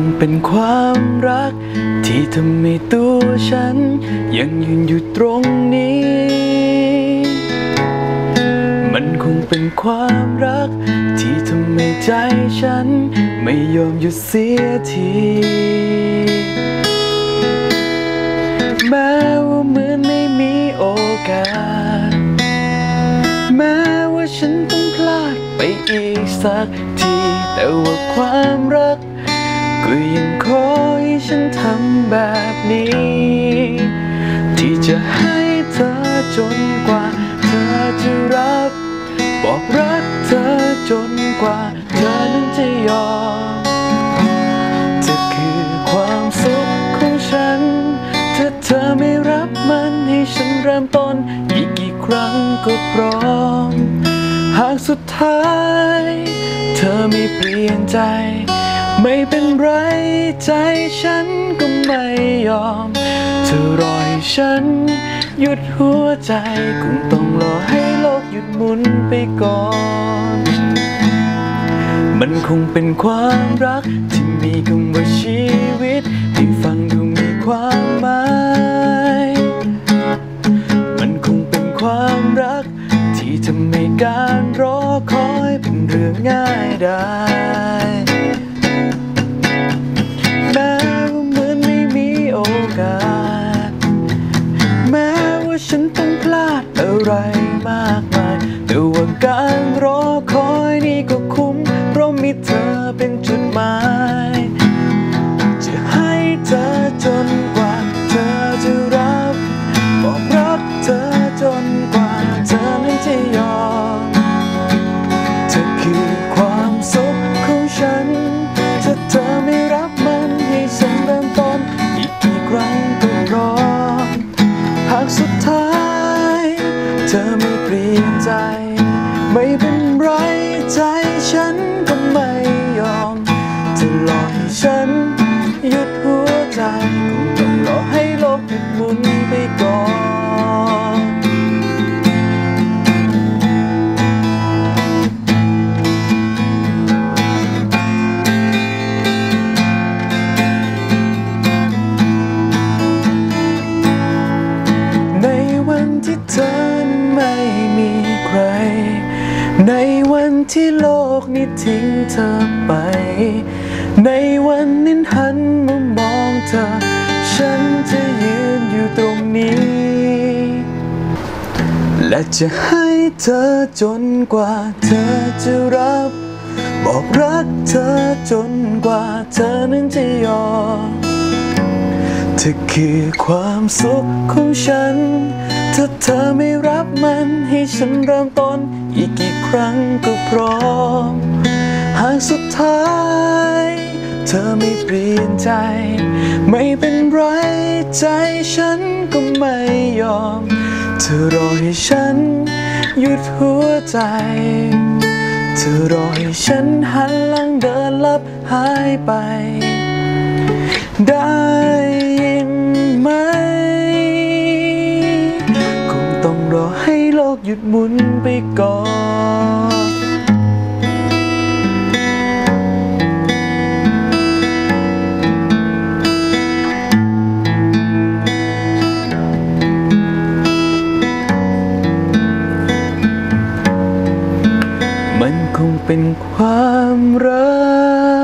งเป็นความรัก ที่ทำให้ตัวฉัน ยังยืนอยู่ตรงนี้ มันคงเป็นความรัก ที่ทำให้ใจฉัน ไม่ยอมหยุดเสียทีแม้ว่าเหมือนไม่มีโอกาส แม้ว่าฉันต้องพลาดไปอีกสักที แต่ว่าความรัก ก็ยังขอให้ฉันทำแบบนี้ ที่จะให้เธอจนกว่า เธอจะรับ บอกรักเธอจนกว่า เธอนั้นจะยอมเธอคือความสุขของฉัน ถ้าเธอไม่รับมันให้ฉันเริ่มต้น อีกกี่ครั้งก็พร้อม หากสุดท้าย เธอไม่เปลี่ยนใจ ไม่เป็นไรใจฉันก็ไม่ยอม เธอรอให้ฉัน หยุดหัวใจคงต้องรอให้โลกหยุดหมุนไปก่อน มันคงเป็นความรักที่มีคำว่าชีวิตที่ฟังดูมีความหมาย ต้องพลาดอะไรมาก ธอไม่เปลี่ยนใจ ไม่เป็นไรใจ มีใครในวันที่โลกนี้ทิ้งเธอไป ในวันนั้นหันมามองเธอ ฉันจะยืนอยู่ตรงนี้ และจะให้เธอจนกว่าเธอจะรับ บอกรักเธอจนกว่าเธอนั้นจะยอมเธอคือความสุขของฉัน ถ้าเธอไม่รับมันให้ฉันเริ่มต้น อีกกี่ครั้งก็พร้อม หากสุดท้าย เธอไม่เปลี่ยนใจ ไม่เป็นไรใจฉันก็ไม่ยอม เธอรอให้ฉัน หยุดหัวใจ เธอรอให้ฉันหันหลังเดินลับหายไป ได้ ดหมุนไปก่อนมันคงเป็นความรัก